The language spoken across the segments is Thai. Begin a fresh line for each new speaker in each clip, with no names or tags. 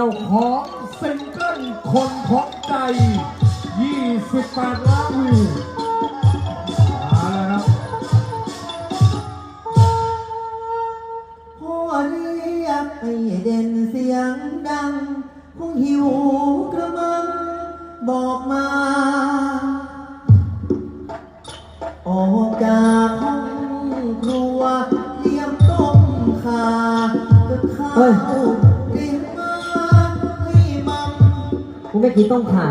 จ้าของซิงเกิลคนของใจ 28 ล้านวิวมาแล้วครับ
พ่อเรียกให้เด่นเสียงดังคงหิวกระมังบอกมา ออกจากห้องครัวเตรียมต้มข่ากับข้า
ไม่กินต้มข่า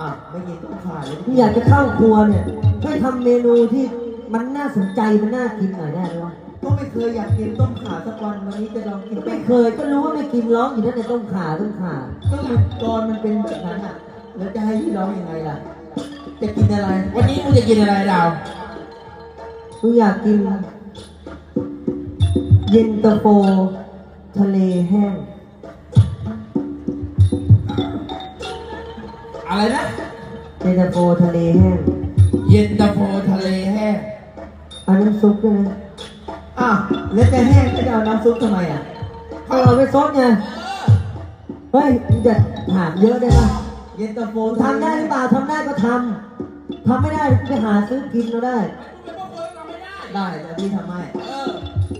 อะไม่กินต้มข่าเลย
กูอยากจะเข้าครัวเนี่ยช่วยทำเมนูที่มันน่าสนใจมันน่ากินหน่อยได้ไหมวะ
ก็ไม่เคยอยากกินต้มข่าสักวันวันนี้จะลองกิน
ไม่เคยก็รู้ว่าไม่กินร้องอยู่นั่นแต่ต้มข่าต้มข่า
ก็มันกรมันเป็นแบบนั้นอะแล้วจะให้พี่ร้องยังไงล่ะ จะกินอะไร
วันนี้มึงจะกินอะไรดาว
กูอยากกินเย็นตาโฟทะเลแห้ง
อะไรนะ
เย็นตาโฟทะเลแห้ง
เย็นตาโฟทะเลแห้ง
เอาน้ำซุปด้วยนะ
อ้าวแล้วจะแห้งก็จะเอาน้ำซุปทำไมอะ
เอาเราไปซดไงเฮ้ยมึงจะถามเยอะได้ปะ
เย็นตาโฟ
ทำได้หรือเปล่าทำได้ก็ทำทำไม่ได้ก็ไปหาซื้อกินเราได้
ได้เดี๋ยวพี่ทำให้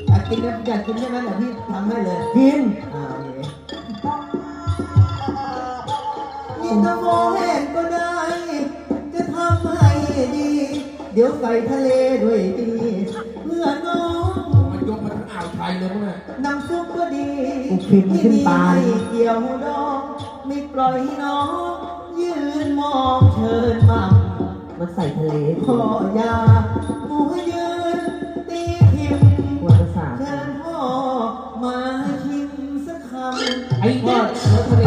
อยากกินนะอยากกินใช่ไหมเดี๋ยวพี่ทำให้เลย
กิน
อ่า โอเคเย็นตาโฟแห้งก็ได้ จะทำให้ดี เดี๋ยวใส่ทะเลด้วยดีเพื่อน้อง
มันยกมาทั้งอ่าวไทยเลยพวกเนี่ย
น้ำซุปก็ดี
กูกินขึ้นตาเลย
ไม่เกี่ยวดองไม่ปล่อยให้น้อง ยืนมองเชิญมา
มันใส่ทะเล
พ่อยาหมูยืนตีพิมพ์
ปวดประสาท
เชิญพ่อมาชิมสักคำ
ไอ้
พ่อ
เนี่ย
รถทะเล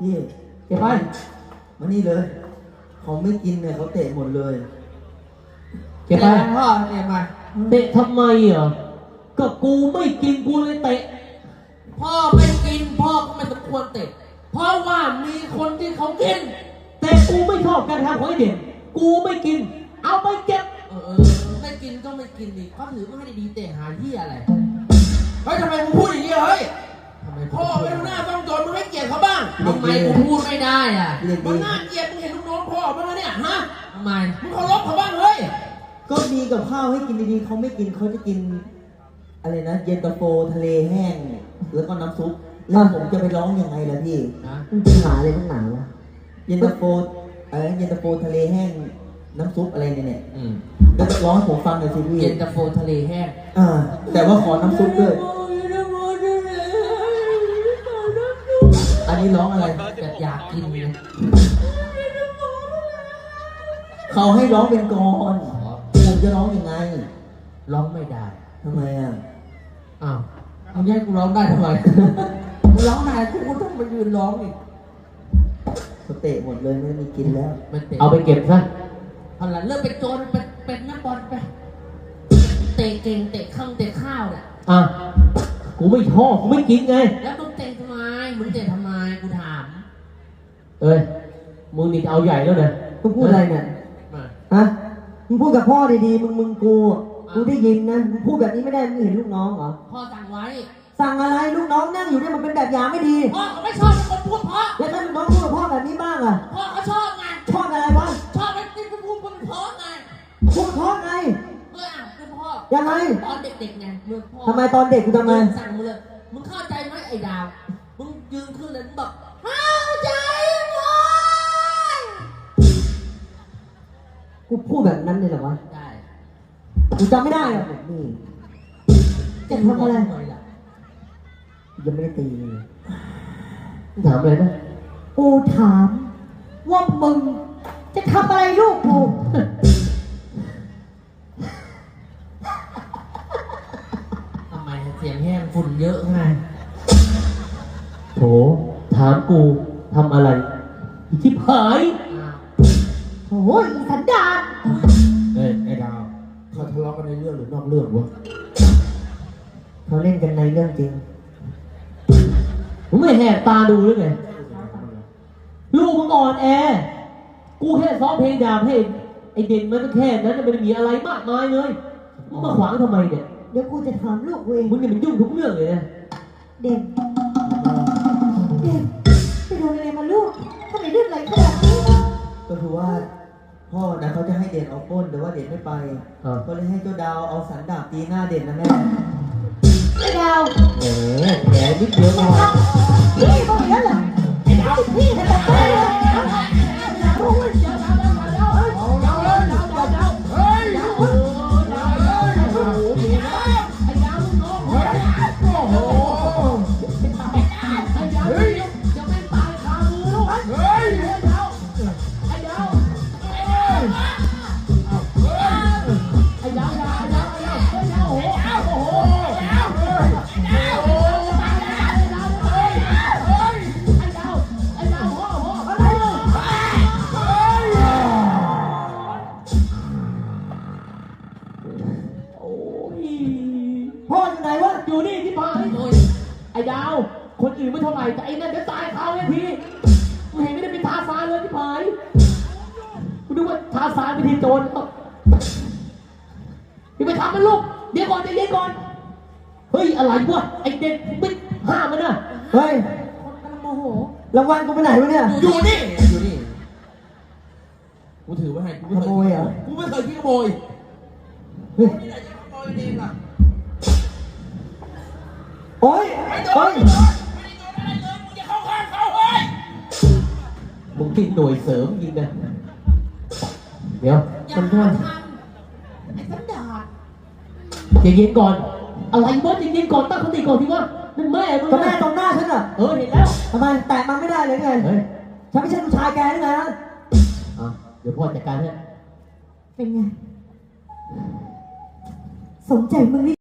พี่
เก็บไป
มานี่เลยเขาไม่กินเนี่ยเขาเตะหมดเลย
เก็บไป
พ่อเนี่ยมา
เตะทำไมเหรอก็กูไม่กินกูเลยเตะ
พ่อไม่กินพ่อก็ไม่สมควรเตะ เพราะว่ามีคนที่เขากิน
แต่กูไม่ชอบการทำของไอเด่นกูไม่กิน เอาไปเก็บ
เออเออไม่กินก็ไม่กินดิเขาถือมาให้ดีๆเตะหาที่อะไร เฮ้ยทำไมมึงพูดอย่างนี้เฮ้ย
ทำไม
พ่อไม่รู้หน้าต้องโจรมึงไม่เกลียดเขาบ้าง
ทำไมกู
พูดไม่ได้อะ
เรียก
มึ
ดี
งน่าเกลียดมึงเห็นลูกน้องพ่อบ้างไหมเนี่ยฮะทำไมมึงเคารพเขาบ้างเฮ้ย
ก็มีกับข้าวให้กินดีๆเขาไม่กินเขาจะกิน อะไรนะเย็นตาโฟทะเลแห้งแล้วก็น้ำซุปแล้วผมจะไปร้องยังไงล่ะพี่ำ
มันเป็นหมาเลยทั้งหนาวะ
เย็นตาโฟอะไรเย็นตาโฟทะเลแห้งน้ำซุปอะไรเนี่ยเนี่ย
อืม
แล้วร้องให้ผมฟังหน่อยสิพี่
เย็นตาโฟทะเลแห้ง
อ่าแต่ว่าขอน้ำซุปด้วย นนี้ร้องอะไร
แบบอยากกินเลย
เขาให้ร้องเป็นกรอนผมจะร้องยังไง
ร้องไม่ได้
ทำไมอะ
อ้าวมึงแย่งกูร้องได้ทำไมกูร้องได้กูก็ต้องมายืนร้องอีก
เขาเตะหมดเลยไม่มีกินแล้ว
มันเตะ
เอาไปเก็บซะ
พอหลังเริ่มเป็นโจรเป็นเป็นนักบอลไป เตะเก่งเตะข้างเตะข้าวเนี่ย
อะกูไม่ชอบกูไม่กินไง
แล้วมึงเตะทำไมมึงเตะทำไมกูถาม
เอ้ยมึงนี่จะเอาใหญ่แล้วนะ
มึงพูดอะไรเนี่ย
มา
ฮะมึงพูดกับพ่อดีๆมึงมึงกูอะกูได้ยินนะมึงพูดแบบนี้ไม่ได้มึงเห็นลูกน้องเหรอ
พ่อสั่งไว้
สั่งอะไรลูกน้องนั่งอยู่เนี่ยมันเป็นแบบอย่างไม่ดี
พ่อเขาไม่ชอบคนพูดเพราะ
แล้วถ้าลูกน้องพูดกับพ่อแบบนี้บ้างอะ
พ่อเขาชอบไง
ชอบอะไรวะ
ชอบไอ้ที่พูดพูดเพราะไง
พูดเพราะไง
เมื่ออะคือพ่อ
ยังไง
ตอนเด็กๆไงเมื่อพ่อ
ทำไมตอนเด็กกูทำไม
สั่งมึงเลยมึงเข้าใจไหมไอ้ดาวมึงยืนขึ้นเลยมึงบอกเข้าใจ
กูพูดแบบนั้นเลยเหรอวะ
ได้
กูจำไม่ได้หรอกนี่จะทำอะไร
หน่อยล่ะ
ยังไม่ได้ตีเลย
มึงถามอะไรนะ
กูถาม ว่ามึงจะทำอะไรลูกกู
ทำไมเสียงแห้งฝุ่นเยอะไง
โถถามกูทำอะไรอีชิบหาย
อ้าว
โอ้ ยอีสันดาน
เอ้ยไอ้ดาวเขาทะเลาะกันในเรื่องหรือนอกเรื่องวะ
เขาเล่นกันในเรื่องจริง
มึงไม่แหกตาดูหรือไงลูลูกมึงอ่อนแอ กูแค่ซ้อมเพลงดาบให้ไอเด่นมันก็แค่นั้นมันไม่ได้มีอะไรมากมายเลยมึงมาขวางทำไมเนี่ย
เดี๋ยวกูจะถามลูกกูเอง
มึงเนี่ยมันยุ่งทุกเรื่องเลยนะ
เด่นเด่นไปโดนอะไรมาลูกทำไมเลือดไหลขนาดนี้
ก็คือว่า พ่อนะเขาจะให้เด่นเอาปล้นแต่ว่าเด่นไม่ไป
อ่า
ก็เลยให้เจ้าดาวเอาสันดาบตีหน้าเด่นนะแม่
ไอ้ดาว
แหมแผลนิดเดียวพอ
พี่บอกอย่างนั้นเหรอไอ้ดาวพี่นะแต่
โจรเอาอย่าไปทำมันลูก เดี๋ยวก่อนใจเย็นก่อน เฮ้ยอะไรวะไอ้เด็กไม่ห้ามมันนะ
เฮ้ย
คนกำลังโมโห
รางวัลกูไปไหนวะเนี่ย
อยู่นี่ อยู่นี่ กูถือไว้ให้ กูไม่เคย
ขโมยเหรอ
กูไม่เคยคิดขโมย
เฮ้ย
นี่ไหนจะขโมยเองล่ะ
โอ้ยโอ้ย
มึงกินหน่วยเสริมยิงนะ เดี๋ยว
อย่า
มัน
ท
ก็ำ
ไอ้สันดาษ
ใจเย็นก่อน อะไรวะใจเย็นก่อนตั้งสติก่อนที่ว่านั่นแม่มึง
ก็
นะ
แม่ตรงหน้าฉันอะ
เออเห็นแล้ว
ทำไมแตะมันไม่ได้เลยไง
เฮ้ย
ฉันไม่ใช่ลูกชายแกหรือไงฮะ
อะเดี๋ยวพ่อจัดการให้
เป็นไง สมใจมึงนี่